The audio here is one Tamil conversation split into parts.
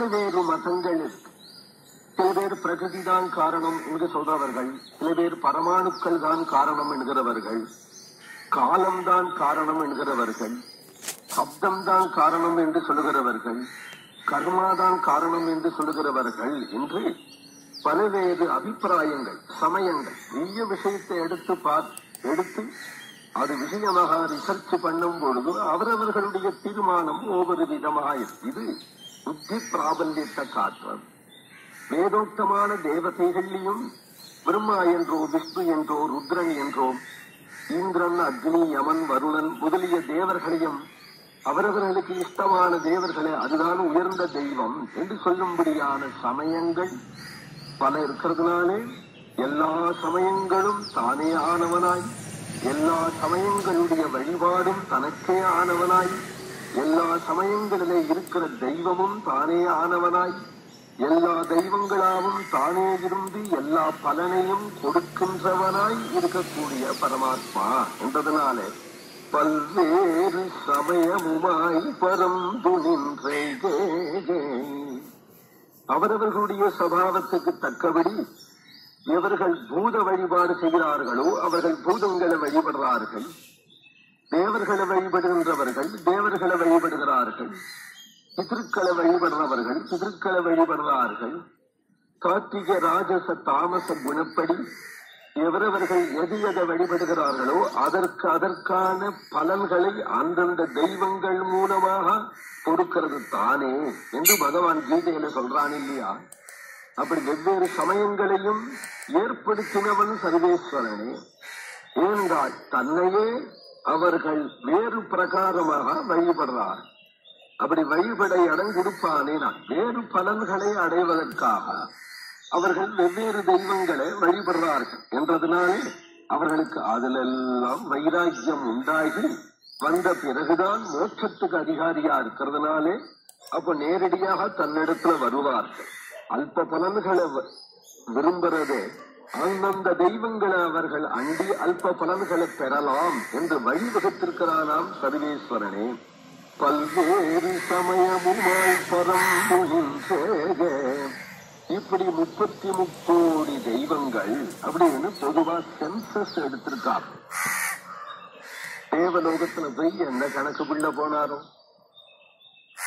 பல்வேறு மதங்கள் இருக்கு சில பேர் பிரகிருதி தான் காரணம் என்று சொல்றவர்கள் சில பேர் பரமாணுக்கள் தான் காரணம் என்கிறவர்கள் காலம்தான் காரணம் என்கிறவர்கள் சப்தம் தான் காரணம் என்று சொல்லுகிறவர்கள் கர்மாதான் காரணம் என்று சொல்லுகிறவர்கள் என்று பலவேறு அபிப்பிராயங்கள் சமயங்கள் நிறைய விஷயத்தை எடுத்து பார் எடுத்து அது விஷயமாக ரிசர்ச் பண்ணும் பொழுது அவரவர்களுடைய தீர்மானம் ஒவ்வொரு விதமாக இது புத்தி பிராபல்யத்தை காட்டுறது. வேதோக்தமான தேவதைகள்லையும் பிரம்மா என்றோ விஷ்ணு என்றோ ருத்ரன் என்றோ இந்திரன் அக்னி யமன் வருணன் முதலிய தேவர்களையும் அவரவர்களுக்கு இஷ்டமான தேவர்களே அதுதான் உயர்ந்த தெய்வம் என்று சொல்லும்படியான சமயங்கள் பல இருக்கிறதுனாலே எல்லா சமயங்களும் தானே ஆனவனாய் எல்லா சமயங்களுடைய வழிபாடும் தனக்கே ஆனவனாய். எல்லா சமயங்களிலே இருக்கிற தெய்வமும் தானே ஆனவனாய். எல்லா தெய்வங்களாவும் தானே இருந்து எல்லா பலனையும் கொடுக்கின்றவனாய் இருக்கக்கூடிய பரமாத்மா என்றதனாலே பல்வேறு சமயமுமாய் பரந்து நின்றே. அவரவர்களுடைய சபாவத்துக்கு தக்கபடி எவர்கள் பூத வழிபாடு செய்கிறார்களோ அவர்கள் பூதங்களை வழிபடுறார்கள். தேவர்களை வழிபடுகின்றவர்கள் தேவர்களை வழிபடுகிறார்கள். பிதற்களை வழிபடுறவர்கள் பிதற்களை வழிபடுறார்கள் கார்த்திக ராஜச தாமச குணப்படி எவரவர்கள் எது எதை வழிபடுகிறார்களோ அதற்கு அதற்கான பலன்களை அந்தந்த தெய்வங்கள் மூலமாக கொடுக்கிறது தானே என்று பகவான் கீதையில சொல்றான் இல்லையா? அப்படி வெவ்வேறு சமயங்களையும் ஏற்படுத்தினவன் சர்வேஸ்வரனே. ஏனென்றால் தன்னையே அவர்கள் வேறு பிரகாரமாக வழிபடுறார் அப்படி வழிபடை அடைந்திருப்பானே கொடுப்பானே நான். வேறு பலன்களை அடைவதற்காக அவர்கள் வெவ்வேறு தெய்வங்களை வழிபடுறார்கள் என்றதுனாலே அவர்களுக்கு அதிலெல்லாம் வைராக்கியம் உண்டாகி வந்த பிறகுதான் மோட்சத்துக்கு அதிகாரியா இருக்கிறதுனாலே அப்ப நேரடியாக தன்னிடத்துல வருவார்கள். அல்ப பலன்களை விரும்புறதே அந்தந்த தெய்வங்களை அவர்கள் அண்டி அல்ப பலன்களை பெறலாம் என்று வழிவகுத்திருக்கிறானாம் சர்வேஸ்வரனே. பல்வேறு சமயமுமாய் பரம்புகின்றேக இப்படி முப்பத்தி முக்கோடி தெய்வங்கள் அப்படின்னு பொதுவா சென்சஸ் எடுத்திருக்காங்க தேவலோகத்துல போய் என்ன கணக்குக்குள்ள போனாரோ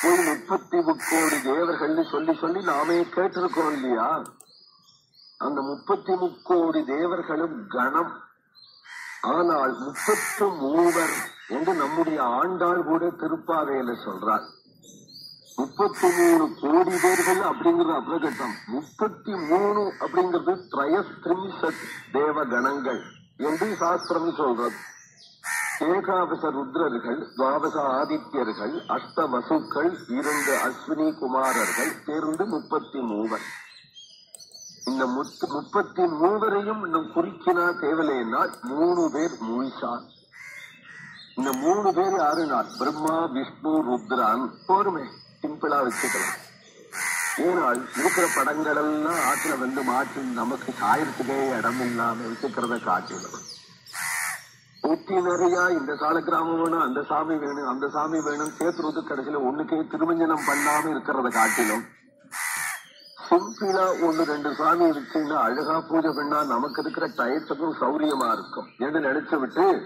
போய் முப்பத்தி முக்கோடி தேவர்கள்னு சொல்லி சொல்லி நாமே கேட்டிருக்கோம் இல்லையா? அந்த முப்பத்தி முக்கோடி தேவர்களும் கணம் ஆனால் முப்பத்து மூவர் என்று நம்முடைய ஆண்டாள் கூட திருப்பாவையில சொல்றார். முப்பத்தி மூணு கோடி பேர்கள் அப்படிங்கிறது அபகட்டம் முப்பத்தி மூணு அப்படிங்கிறது திரயஸ்திரிசத் தேவ கணங்கள் என்று சாஸ்திரம் சொல்றது. ஏகாபச ருத்ரர்கள் துவாதச ஆதித்யர்கள் அஷ்ட வசுக்கள் இரண்டு அஸ்வினி குமாரர்கள் சேர்ந்து முப்பத்தி மூவர். இந்த முத்து- முப்பத்தி மூவரையும் இன்னும் குறிக்கினா தேவலைன்னா மூணு பேர் முழிசா இந்த மூணு பேர் யாருன்னா பிரம்மா விஷ்ணு ருத்ரான் போருமே. சிம்பிளா வச்சுக்கலாம். ஏனால் இருக்கிற படங்கள் எல்லாம் ஆற்றுல வந்து மாற்றி நமக்கு சாயத்துக்கே இடம் இல்லாம வச்சுக்கிறத காட்டிடும் ஊட்டி நிறையா இந்த சால கிராமம் வேணும் அந்த சாமி வேணும் அந்த சாமி வேணும் சேர்த்துறது கடைசியில ஒண்ணுக்கே திருமஞ்சனம் பண்ணாம இருக்கிறத காட்டிலும். சிம்பிளா ஒண்ணு ரெண்டு சாமி வச்சுன்னா அழகா பூஜை பண்ணா நமக்கு இருக்கிற டயத்துக்கும் சௌரியமா இருக்கும். என்று நினைச்சு விட்டு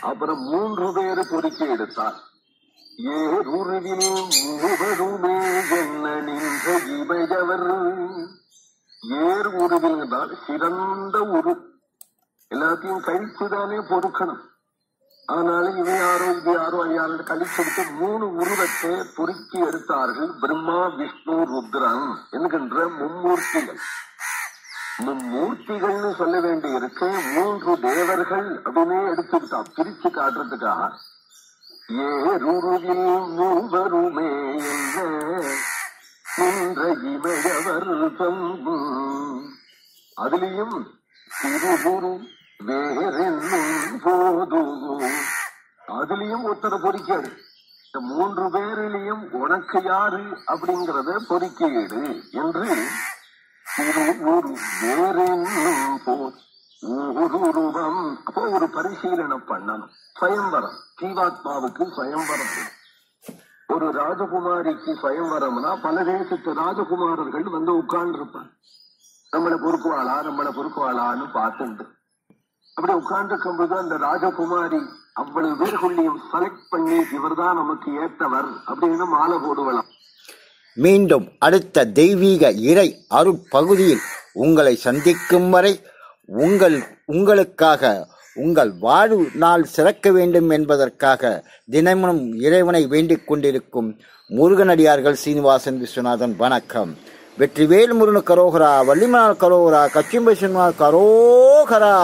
அப்புறம் மூன்று பேரு பொறுக்கி எடுத்தார். ஏருருவில் மூவருமே என்ன நின்ற இமையவர். ஏர் உருவில் என்றால் சிறந்த உரு. எல்லாத்தையும் கழிச்சுதானே பொறுக்கணும். அதனால இவன் யாரோ இது யாரோ யாரோ கழிச்செடுத்து மூணு உருவத்தை பொறுக்கி எடுத்தார்கள். பிரம்மா விஷ்ணு ருத்ரன் என்கின்ற மும்மூர்த்திகள். மும்மூர்த்திகள்னு சொல்ல வேண்டி இருக்கு மூன்று தேவர்கள் அப்படின்னே எடுத்துக்கிட்டா பிரிச்சு காட்டுறதுக்காக. ஏருருவில் மூவருமே என்ன? நின்ற இமையவர் தங்கும் அதுலயும் திருகுரு வேறென்னும் போது அதுலயும் ஒருத்தரை பொறிக்காரு இந்த மூன்று பேரிலையும் உனக்கு யாரு அப்படிங்கறத பொறிக்கையிடு என்று திருவுரு வேறென்னும் அப்போ அப்போ ஒரு பரிசீலனை பண்ணணும். சுயம்பரம். ஜீவாத்மாவுக்கு சுயம்பரம். ஒரு ராஜகுமாரிக்கு சுயம்பரம்னா பல தேசத்து ராஜகுமாரர்கள் வந்து உட்கார்ந்து இருப்பாங்க நம்மளை பொறுக்குவாளா நம்மளை பொறுக்குவாளான்னு பார்த்துண்டு அப்படி உட்கார்ந்து போது அந்த ராஜகுமாரி அவ்வளவு பேர்களையும் செலக்ட் பண்ணி இவர்தான் நமக்கு ஏற்றவர் அப்படின்னு மாலை போடுவலாம். மீண்டும் அடுத்த தெய்வீக இறை அருட்பகுதியில் உங்களை சந்திக்கும் வரை உங்கள் உங்களுக்காக உங்கள் வாழ்வு நாள் சிறக்க வேண்டும் என்பதற்காக தினமும் இறைவனை வேண்டிக் கொண்டிருக்கும் முருகனடியார்கள் சீனிவாசன் விஸ்வநாதன் வணக்கம். வெற்றிவேல் முருகன் கரோகரா வள்ளிமலால் கரோகரா கச்சிம்பை கரோகரா.